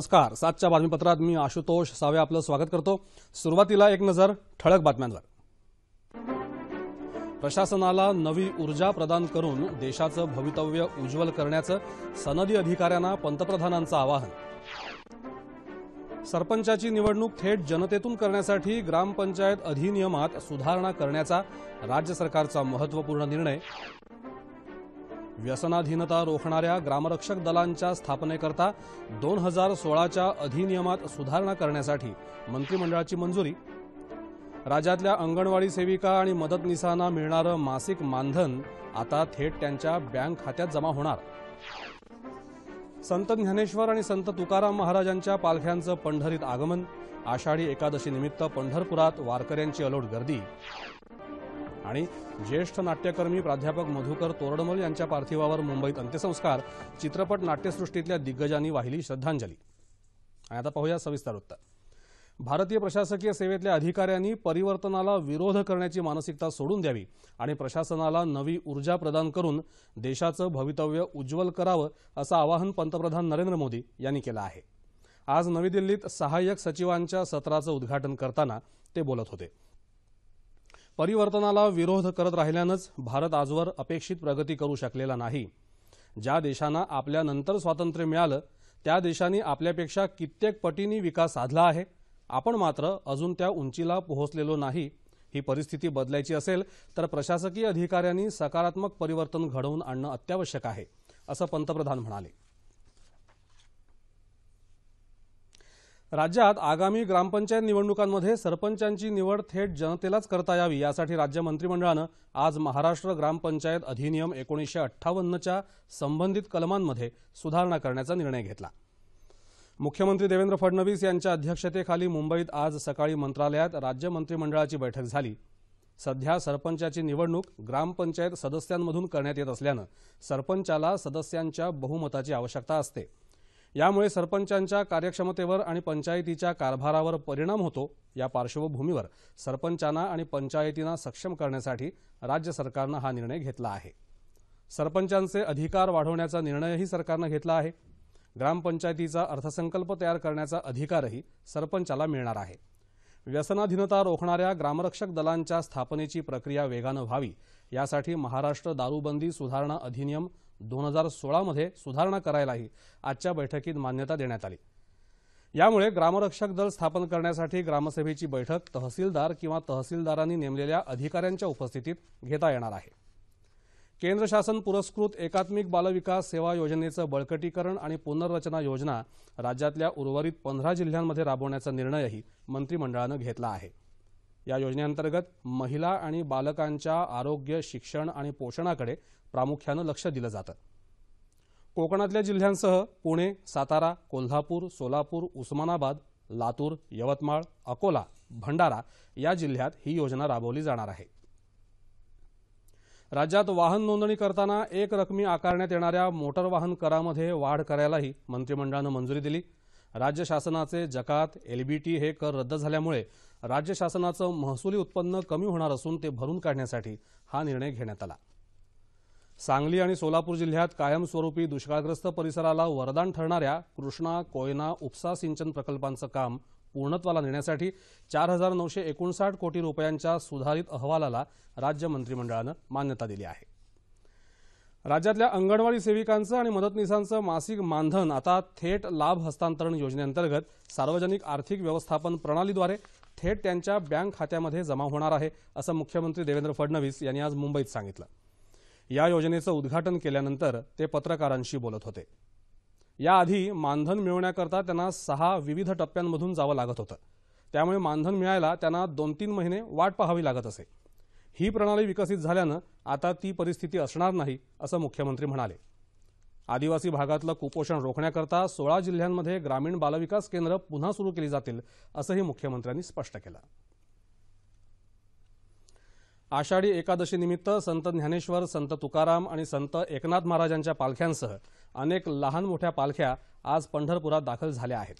नमस्कार. सातच्या बातमीपत्रात मी आशुतोष सावे आपलं स्वागत करतो. सुरुवातीला एक नजर ठळक बातम्यांवर. प्रशासनाला नवी ऊर्जा प्रदान करून देशाचं भवितव्य उज्ज्वल करण्याचं सनदी अधिकाऱ्यांना पंतप्रधानांचं आवाहन. सरपंचाची निवडणूक थेट जनतेतून करण्यासाठी ग्रामपंचायत अधिनियमात सुधारणा करण्याचा राज्य सरकारचा महत्त्वपूर्ण निर्णय. व्यसनाधीनता रोखणाऱ्या ग्रामरक्षक दलांच्या स्थापनेकरता दोन हजार सोळाच्या अधिनियमात सुधारणा करण्यासाठी मंत्रिमंडळाची मंजुरी. राज्यातल्या अंगणवाडी सेविका आणि मदतनीसांना मिळणारं मासिक मानधन आता थेट त्यांच्या बँक खात्यात जमा होणार. संत ज्ञानेश्वर आणि संत तुकाराम महाराजांच्या पालख्यांचं पंढरीत आगमन आषाढी एकादशीनिमित्त पंढरपुरात वारकऱ्यांची अलोट गर्दी. आणि ज्येष्ठ नाट्यकर्मी प्राध्यापक मधुकर तोरडमल यांच्या पार्थिवावर मुंबईत अंत्यसंस्कार चित्रपट नाट्यसृष्टीतल्या दिग्गजांनी वाहिली श्रद्धांजली. आणि आता पाहूया सविस्तर वृत्त. भारतीय प्रशासकीय सेवेतल्या अधिकाऱ्यांनी परिवर्तनाला विरोध करण्याची मानसिकता सोडून द्यावी आणि प्रशासनाला नवी ऊर्जा प्रदान करून देशाचं भवितव्य उज्ज्वल करावं असं आवाहन पंतप्रधान नरेंद्र मोदी यांनी केलं आहे. आज नवी दिल्लीत सहाय्यक सचिवांच्या सत्राचं उद्घाटन करताना ते बोलत होते. परिवर्तनाला विरोध करत राहिल्यानंच भारत आजवर अपेक्षित प्रगती करू शकलेला नाही. ज्या देशांना आपल्यानंतर स्वातंत्र्य मिळालं त्या देशांनी आपल्यापेक्षा कित्येक पटींनी विकास साधला आहे. आपण मात्र अजून त्या उंचीला पोहोचलेलो नाही. ही परिस्थिती बदलायची असेल तर प्रशासकीय अधिकाऱ्यांनी सकारात्मक परिवर्तन घडवून आणणं अत्यावश्यक आहे असं पंतप्रधान म्हणाले. राज्यात आगामी ग्रामपंचायत निवडणुकांमध्ये सरपंचांची निवड थेट जनतेलाच करता यावी यासाठी राज्य मंत्रिमंडळानं आज महाराष्ट्र ग्रामपंचायत अधिनियम एकोणीसशे अठ्ठावन्नच्या संबंधित कलमांमध्ये सुधारणा करण्याचा निर्णय घेतला. मुख्यमंत्री देवेंद्र फडणवीस यांच्या अध्यक्षतेखाली मुंबईत आज सकाळी मंत्रालयात राज्य मंत्रिमंडळाची बैठक झाली. सध्या सरपंचाची निवडणूक ग्रामपंचायत सदस्यांमधून करण्यात येत असल्यानं सरपंचाला सदस्यांच्या बहुमताची आवश्यकता असते. यामुळे सरपंचांच्या कार्यक्षमतेवर आणि पंचायतीच्या कारभारावर परिणाम होतो या पार्श्वभूमीवर सरपंचांना आणि पंचायतींना सक्षम करण्यासाठी राज्य सरकारनं हा निर्णय घेतला आहे. सरपंचांचे अधिकार वाढवण्याचा निर्णयही सरकारनं घेतला आहे. ग्रामपंचायतीचा अर्थसंकल्प तयार करण्याचा अधिकारही सरपंचाला मिळणार आहे. व्यसनाधीनता रोखणाऱ्या ग्रामरक्षक दलांच्या स्थापनेची प्रक्रिया वेगानं व्हावी यासाठी महाराष्ट्र दारूबंदी सुधारणा अधिनियम दोन हजार सोळामध्ये सुधारणा करायलाही आजच्या बैठकीत मान्यता देण्यात आली. यामुळे ग्रामरक्षक दल स्थापन करण्यासाठी ग्रामसभेची बैठक तहसीलदार किंवा तहसीलदारांनी नेमलेल्या अधिकाऱ्यांच्या उपस्थितीत घेता येणार आहे. केंद्र शासन पुरस्कृत एकात्मिक बालविकास सेवा योजनेचं बळकटीकरण आणि पुनर्रचना योजना राज्यातल्या उर्वरित पंधरा जिल्ह्यांमध्ये राबवण्याचा निर्णयही मंत्रिमंडळानं घेतला आहे. या योजनेअंतर्गत महिला आणि बालकांच्या आरोग्य शिक्षण आणि पोषणाकडे प्रामुख्यानं लक्ष दिलं जातं. कोकणातल्या जिल्ह्यांसह पुणे सातारा कोल्हापूर सोलापूर उस्मानाबाद लातूर यवतमाळ अकोला भंडारा या जिल्ह्यात ही योजना राबवली जाणार आहे. राज्यात वाहन नोंदणी करताना एक रकमी आकारण्यात येणाऱ्या मोटर वाहन करामध्ये वाढ करायलाही मंत्रिमंडळानं मंजुरी दिली. राज्य शासनाचे जकात एलबीटी हे कर रद्द झाल्यामुळे राज्य शासनाचं महसुली उत्पन्न कमी होणार असून ते भरून काढण्यासाठी हा निर्णय घेण्यात आला. सांगली आणि सोलापूर जिल्ह्यात कायमस्वरूपी दुष्काळग्रस्त परिसराला वरदान ठरणाऱ्या कृष्णा कोयना उपसा सिंचन प्रकल्पांचं काम पूर्णत्वाला नेण्यासाठी चार हजार नऊशे एकोणसाठ कोटी रुपयांच्या सुधारित अहवालाला राज्य मंत्रिमंडळानं मान्यता दिली आहे. राज्यातल्या अंगणवाडी सेविकांचं आणि मदतनीसांचं मासिक मानधन आता थेट लाभ हस्तांतरण योजनेअंतर्गत सार्वजनिक आर्थिक व्यवस्थापन प्रणालीद्वारे थेट त्यांच्या बँक खात्यामध्ये जमा होणार आहे असं मुख्यमंत्री देवेंद्र फडणवीस यांनी आज मुंबईत सांगितलं. या योजनेचं उद्घाटन केल्यानंतर ते पत्रकारांशी बोलत होते. याआधी मानधन मिळवण्याकरता त्यांना सहा विविध टप्प्यांमधून जावं लागत होतं. त्यामुळे मानधन मिळायला त्यांना दोन तीन महिने वाट पाहावी लागत असे. ही प्रणाली विकसित झाल्यानं आता ती परिस्थिती असणार नाही असं मुख्यमंत्री म्हणाले. आदिवासी भागातलं कुपोषण रोखण्याकरता सोळा जिल्ह्यांमध्ये ग्रामीण बालविकास केंद्र पुन्हा सुरू केली जातील असंही मुख्यमंत्र्यांनी स्पष्ट केलं. आषाढी एकादशीनिमित्त संत ज्ञानेश्वर संत तुकाराम आणि संत एकनाथ महाराजांच्या पालख्यांसह अनेक लहान मोठ्या पालख्या आज पंढरपुरात दाखल झाल्या आहेत.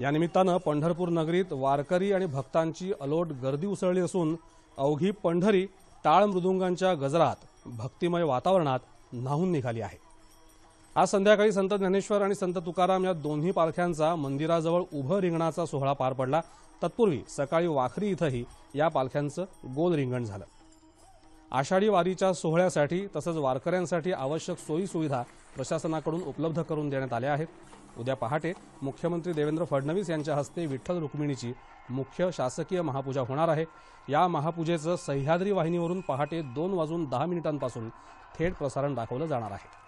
या निमित्तानं पंढरपूर नगरीत वारकरी आणि भक्तांची अलोट गर्दी उसळली असून अवघी पंढरी टाळ मृदुंगांच्या गजरात भक्तिमय वातावरणात न्हावून निघाली आहे. आज संध्याकाळी संत ज्ञानेश्वर आणि संत तुकाराम या दोन्ही पालख्यांचा मंदिराजवळ उभं रिंगणाचा सोहळा पार पडला. तत्पूर्वी सकाळी वाखरी इथंही या पालख्यांचं गोल रिंगण झालं. आषाढी वारीच्या सोहळ्यासाठी तसंच वारकऱ्यांसाठी आवश्यक सोयीसुविधा प्रशासनाकडून उपलब्ध करून देण्यात आल्या आहेत. उद्या पहाटे मुख्यमंत्री देवेंद्र फडणवीस यांच्या हस्ते विठ्ठल रुक्मिणीची मुख्य शासकीय महापूजा होणार आहे. या महापूजेचं सह्याद्री वाहिनीवरून पहाटे दोन वाजून दहा मिनिटांपासून थेट प्रसारण दाखवलं जाणार आहे.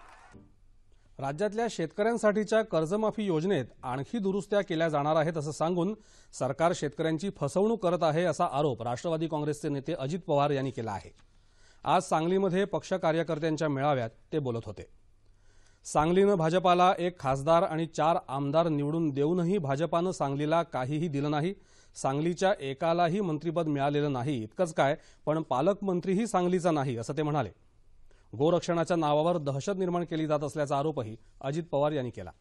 राज्यातल्या शेतकऱ्यांसाठीच्या कर्जमाफी योजनेत आणखी दुरुस्त्या केल्या जाणार आहेत असं सांगून सरकार शेतकऱ्यांची फसवणूक करत आहे असा आरोप राष्ट्रवादी काँग्रेसचे नेते अजित पवार यांनी केला आहे. आज सांगलीमध्ये पक्ष कार्यकर्त्यांच्या मेळाव्यात ते बोलत होते. सांगलीनं भाजपाला एक खासदार आणि चार आमदार निवडून देऊनही भाजपानं सांगलीला काहीही दिलं नाही सांगलीच्या एकालाही मंत्रीपद मिळालेलं नाही इतकंच काय पण पालकमंत्रीही सांगलीचा नाही असं ते म्हणाले. गोरक्षणाच्या नावावर दहशत निर्माण केली जात असल्याचा आरोपही अजित पवार यांनी केला.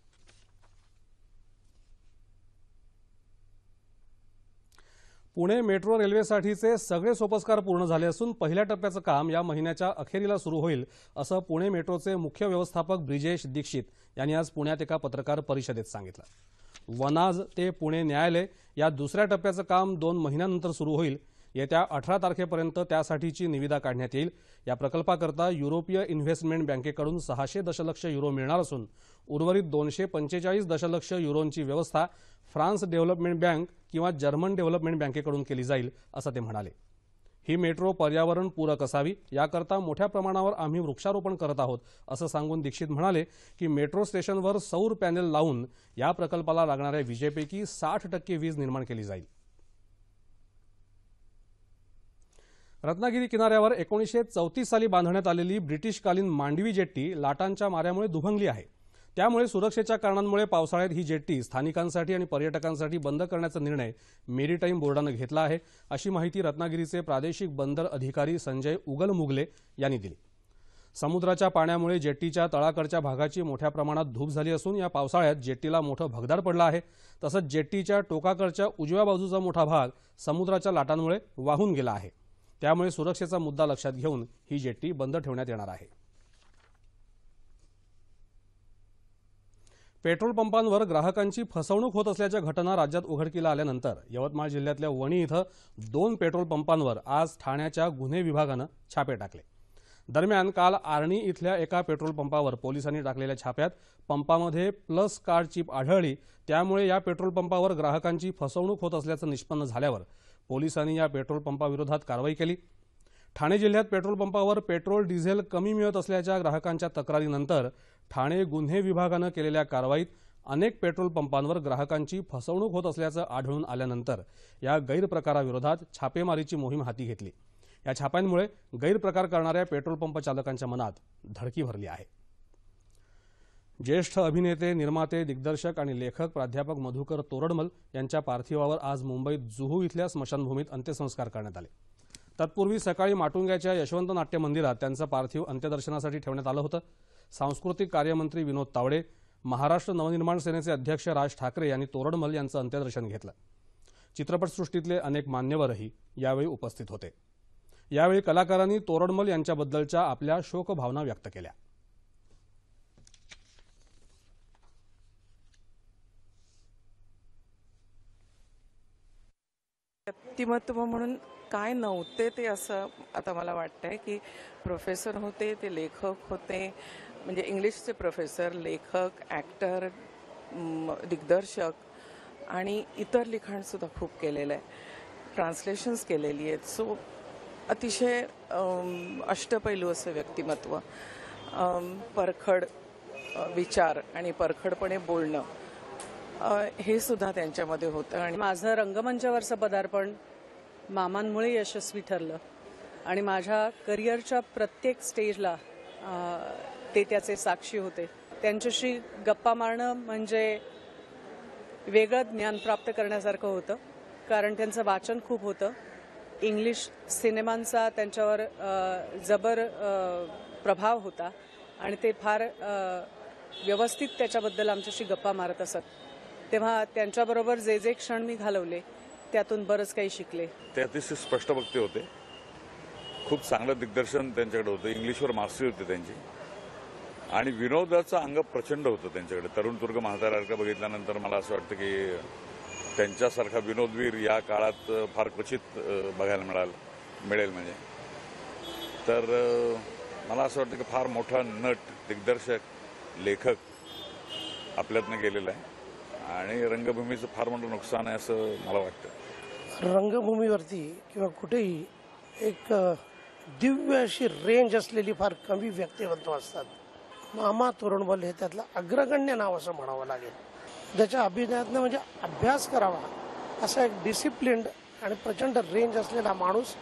पुणे मेट्रो रेल्वेसाठीचे सगळे सोपस्कार पूर्ण झाले असून पहिल्या टप्प्याचं काम या महिन्याच्या अखेरीला सुरू होईल असं पुणे मेट्रोचे मुख्य व्यवस्थापक ब्रिजेश दीक्षित यांनी आज पुण्यात एका पत्रकार परिषदेत सांगितलं. वनाज ते पुणे न्यायालय या दुसऱ्या टप्प्याचं काम दोन महिन्यानंतर सुरू होईल येत्या अठरा तारखेपर्यंत त्यासाठीची निविदा काढण्यात येईल. या प्रकल्पाकरता युरोपीय इन्व्हेस्टमेंट बँकेकडून सहाशे दशलक्ष युरो मिळणार असून उर्वरित दोनशे पंचेचाळीस दशलक्ष युरोंची व्यवस्था फ्रान्स डेव्हलपमेंट बँक किंवा जर्मन डेव्हलपमेंट बँकेकडून केली जाईल असं ते म्हणाले. ही मेट्रो पर्यावरण पूरक असावी याकरता मोठ्या प्रमाणावर आम्ही वृक्षारोपण करत आहोत असं सांगून दीक्षित म्हणाले की मेट्रो स्टेशनवर सौर पॅनेल लावून या प्रकल्पाला लागणाऱ्या विजेपैकी साठ टक्के वीज निर्माण केली जाईल. रत्नागिरी किनाऱ्यावर एकोणीसशे चौतीस साली बांधण्यात आलेली ब्रिटिशकालीन मांडवी जेट्टी लाटांच्या माऱ्यामुळे दुभंगली आहे. त्यामुळे सुरक्षेच्या कारणांमुळे पावसाळ्यात ही जेट्टी स्थानिकांसाठी आणि पर्यटकांसाठी बंद करण्याचा निर्णय मेरीटाईम बोर्डानं घेतला आहे अशी माहिती रत्नागिरीचे प्रादेशिक बंदर अधिकारी संजय उगल मुगले यांनी दिली. समुद्राच्या पाण्यामुळे जेट्टीच्या तळाकडच्या भागाची मोठ्या प्रमाणात धूप झाली असून या पावसाळ्यात जेट्टीला मोठं भगदाड पडलं आहे. तसंच जेट्टीच्या टोकाकडच्या उजव्या बाजूचा मोठा भाग समुद्राच्या लाटांमुळे वाहून गेला आहे. त्यामुळे सुरक्षेचा मुद्दा लक्षात घेऊन ही जेट्टी बंद ठेवण्यात येणार आहे. पेट्रोल पंपांवर ग्राहकांची फसवणूक होत असल्याच्या घटना राज्यात उघडकीला आल्यानंतर यवतमाळ जिल्ह्यातल्या वणी इथं दोन पेट्रोल पंपांवर आज ठाण्याच्या गुन्हे विभागानं छापे टाकले. दरम्यान काल आर्णी इथल्या एका पेट्रोल पंपावर पोलिसांनी टाकलेल्या छाप्यात पंपामध्ये प्लस कार्ड चिप आढळली त्यामुळे या पेट्रोल पंपावर ग्राहकांची फसवणूक होत असल्याचं निष्पन्न झाल्यावर पोलिसांनी या पेट्रोल पंपाविरोधात कारवाई केली. ठाणे जिल्ह्यात पेट्रोल पंपावर पेट्रोल डिझेल कमी मिळत असल्याच्या ग्राहकांच्या तक्रारीनंतर ठाणे गुन्हे विभागानं केलेल्या कारवाईत अनेक पेट्रोल पंपांवर ग्राहकांची फसवणूक होत असल्याचं आढळून आल्यानंतर या गैरप्रकाराविरोधात छापेमारीची मोहीम हाती घेतली. या छाप्यांमुळे गैरप्रकार करणाऱ्या पेट्रोल पंप चालकांच्या मनात धडकी भरली आहे. ज्येष्ठ अभिनेते निर्माते दिग्दर्शक आणि लेखक प्राध्यापक मधुकर तोरडमल यांच्या पार्थिवावर आज मुंबईत जुहू इथल्या स्मशानभूमीत अंत्यसंस्कार करण्यात आले. तत्पूर्वी सकाळी माटुंग्याच्या यशवंत नाट्य मंदिरात त्यांचं पार्थिव अंत्यदर्शनासाठी ठेवण्यात आलं होतं. सांस्कृतिक कार्यमंत्री विनोद तावडे महाराष्ट्र नवनिर्माण सेनेचे अध्यक्ष राज ठाकरे यांनी तोरडमल यांचं अंत्यदर्शन घेतलं. चित्रपटसृष्टीतले अनेक मान्यवरही यावेळी उपस्थित होते. यावेळी कलाकारांनी तोरडमल यांच्याबद्दलच्या आपल्या शोकभावना व्यक्त केल्या. व्यक्तिमत्व म्हणून काय नव्हते ते असं आता मला वाटतंय की प्रोफेसर होते ते लेखक होते. म्हणजे इंग्लिशचे प्रोफेसर लेखक ॲक्टर दिग्दर्शक आणि इतर लिखाणसुद्धा खूप केलेलं आहे. ट्रान्सलेशन्स केलेली आहेत. सो अतिशय अष्टपैलू असं व्यक्तिमत्व. परखड विचार आणि परखडपणे बोलणं. हे सुद्धा त्यांच्यामध्ये होतं. आणि माझं रंगमंचावरचं पदार्पण मामांमुळे यशस्वी ठरलं. आणि माझ्या करिअरच्या प्रत्येक स्टेजला ते त्याचे साक्षी होते. त्यांच्याशी गप्पा मारणं म्हणजे वेगळं ज्ञान प्राप्त करण्यासारखं होतं. कारण त्यांचं वाचन खूप होतं. इंग्लिश सिनेमांचा त्यांच्यावर जबर प्रभाव होता. आणि ते फार व्यवस्थित त्याच्याबद्दल आमच्याशी गप्पा मारत असत. तेव्हा त्यांच्याबरोबर जे जे क्षण मी घालवले त्यातून बरंच काही शिकले. ते अतिशय स्पष्ट वक्ते होते. खूप चांगलं दिग्दर्शन त्यांच्याकडे होतं. इंग्लिशवर मास्टरी होती त्यांची. आणि विनोदाचं अंग प्रचंड होतं त्यांच्याकडे. तरुण तुर्ग म्हाताऱ्यासारखं बघितल्यानंतर मला असं वाटतं की त्यांच्यासारखा विनोदवीर या काळात फार क्वचित बघायला मिळाल मिळेल म्हणजे. तर मला असं वाटतं की फार मोठा नट दिग्दर्शक लेखक आपल्यातनं गेलेला आहे. आणि रंगभूमीचं फार मोठं नुकसान आहे असं मला वाटतं. रंगभूमीवरती किंवा कुठेही एक दिव्य अशी रेंज असलेली फार कमी व्यक्तिमत्व असतात. मामा तोरणबल हे त्यातलं अग्रगण्य नाव असं म्हणावं लागेल. ज्याच्या अभिनयातनं म्हणजे अभ्यास करावा असा एक डिसिप्लिन्ड आणि प्रचंड रेंज असलेला माणूस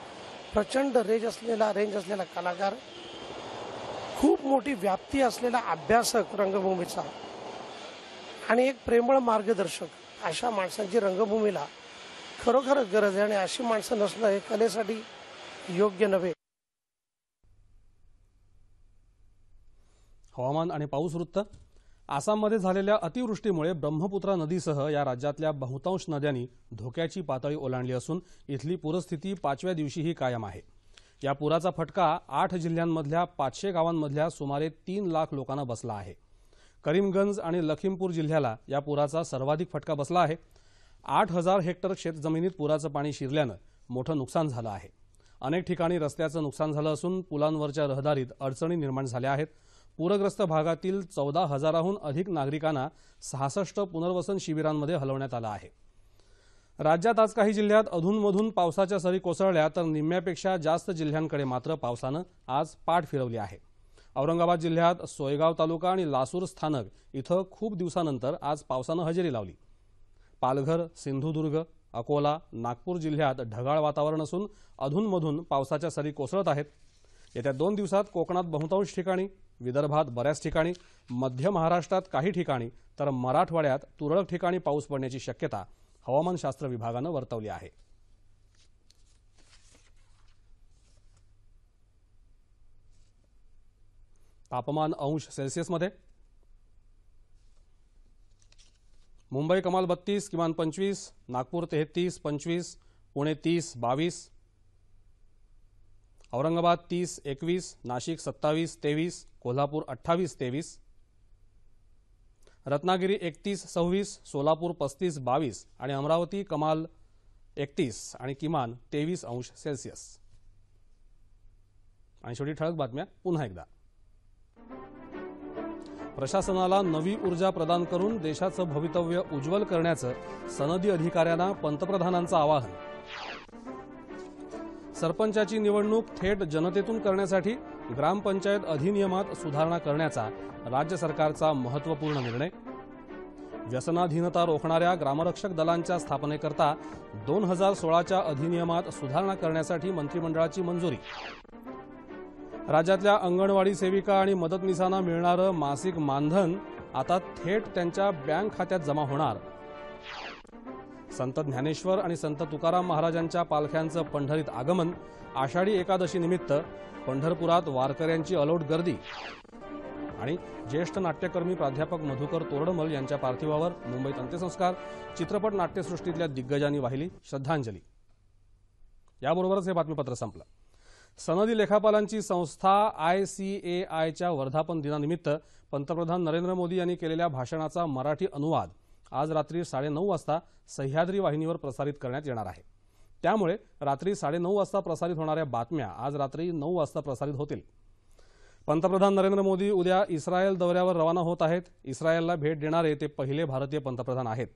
प्रचंड रेंज असलेला रेंज असलेला कलाकार खूप मोठी व्याप्ती असलेला अभ्यासक रंगभूमीचा. आणि एक प्रेमळ मार्गदर्शक अशा माणसांची रंगभूमीला खरोखरच गरज आहे. आणि अशी माणसं नसणं हे कलेसाठी योग्य नव्हे. हवामान आणि पाऊस वृत्त. आसाममध्ये झालेल्या अतिवृष्टीमुळे ब्रह्मपुत्रा नदीसह या राज्यातल्या बहुतांश नद्यांनी धोक्याची पातळी ओलांडली असून इथली पूरस्थिती पाचव्या दिवशीही कायम आहे. या पुराचा फटका आठ जिल्ह्यांमधल्या पाचशे गावांमधल्या सुमारे तीन लाख लोकांना बसला आहे. करीमगंज आणि लखीमपूर जिल्ह्याला या पुराचा सर्वाधिक फटका बसला आहे. आठ हजार हेक्टर शेतजमिनीत पुराचं पाणी शिरल्यानं मोठं नुकसान झालं आहे. अनेक ठिकाणी रस्त्याचं नुकसान झालं असून पुलांवरच्या रहदारीत अडचणी निर्माण झाल्या आहेत. पूरग्रस्त भागातील चौदा हजाराहून अधिक नागरिकांना सहासष्ट पुनर्वसन शिबिरांमध्ये हलवण्यात आलं आहे. राज्यात आज काही जिल्ह्यात अधूनमधून पावसाच्या सरी कोसळल्या तर निम्म्यापेक्षा जास्त जिल्ह्यांकडे मात्र पावसानं आज पाठ फिरवली आहे. औरंगाबाद जिल्ह्यात सोयगाव तालुका आणि लासूर स्थानक इथं खूप दिवसानंतर आज पावसानं हजेरी लावली. पालघर सिंधुदुर्ग अकोला नागपूर जिल्ह्यात ढगाळ वातावरण असून अधूनमधून पावसाच्या सरी कोसळत आहेत. येत्या दोन दिवसात कोकणात बहुतांश ठिकाणी विदर्भात बऱ्याच ठिकाणी मध्य महाराष्ट्रात काही ठिकाणी तर मराठवाड्यात तुरळक ठिकाणी पाऊस पडण्याची शक्यता हवामानशास्त्र विभागानं वर्तवली आहे. तापमान अंश सेल्सिअसमध्ये मुंबई कमाल बत्तीस किमान पंचवीस नागपूर तेहतीस पंचवीस पुणे तीस बावीस औरंगाबाद तीस एकवीस नाशिक सत्तावीस तेवीस कोल्हापूर अठ्ठावीस तेवीस रत्नागिरी एकतीस सव्वीस सोलापूर पस्तीस बावीस आणि अमरावती कमाल एकतीस आणि किमान तेवीस अंश सेल्सिअस आणि शेवटी ठळक बातम्या पुन्हा एकदा. प्रशासनाला नवी ऊर्जा प्रदान करून देशाचं भवितव्य उज्ज्वल करण्याचं सनदी अधिकाऱ्यांना पंतप्रधानांचं आवाहन. सरपंचाची निवडणूक थेट जनतेतून करण्यासाठी ग्रामपंचायत अधिनियमात सुधारणा करण्याचा राज्य सरकारचा महत्त्वपूर्ण निर्णय. व्यसनाधीनता रोखणाऱ्या ग्रामरक्षक दलांच्या स्थापनेकरता दोन हजार सोळाच्या अधिनियमात सुधारणा करण्यासाठी मंत्रिमंडळाची मंजुरी. राज्यातल्या अंगणवाडी सेविका आणि मदतनीसांना मिळणारं मासिक मानधन आता थेट त्यांच्या बँक खात्यात जमा होणार. संत ज्ञानेश्वर आणि संत तुकाराम महाराजांच्या पालख्यांचं पंढरीत आगमन आषाढी एकादशी निमित्त पंढरपुरात वारकऱ्यांची अलोट गर्दी. आणि ज्येष्ठ नाट्यकर्मी प्राध्यापक मधुकर तोरडमल यांच्या पार्थिवावर मुंबईत अंत्यसंस्कार चित्रपट नाट्यसृष्टीतल्या दिग्गजांनी वाहिली श्रद्धांजली. याबरोबरच हे बातमीपत्र संपलं. सनदी लेखापालांची संस्था आय सी ए आयच्या वर्धापन दिनानिमित्त पंतप्रधान नरेंद्र मोदी यांनी केलेल्या भाषणाचा मराठी अनुवाद आज रात्री साडेनऊ वाजता सह्याद्री वाहिनीवर प्रसारित करण्यात येणार आहे. त्यामुळे रात्री साडेनऊ वाजता प्रसारित होणाऱ्या बातम्या आज रात्री नऊ वाजता प्रसारित होतील. पंतप्रधान नरेंद्र मोदी उद्या इस्रायल दौऱ्यावर रवाना होत आहेत. इस्रायलला भेट देणारे ते पहिले भारतीय पंतप्रधान आहेत.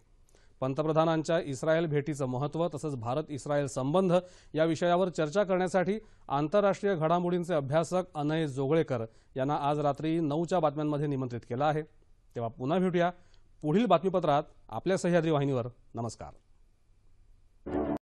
पंतप्रधानांच्या इस्रायल भेटीचं महत्त्व तसंच भारत इस्रायल संबंध या विषयावर चर्चा करण्यासाठी आंतरराष्ट्रीय घडामोडींचे अभ्यासक अनय जोगळेकर यांना आज रात्री नऊच्या बातम्यांमध्ये निमंत्रित केलं आहे. तेव्हा पुन्हा भेटूया पुढील बातमीपत्रात आपल्या सह्याद्री वाहिनीवर. नमस्कार.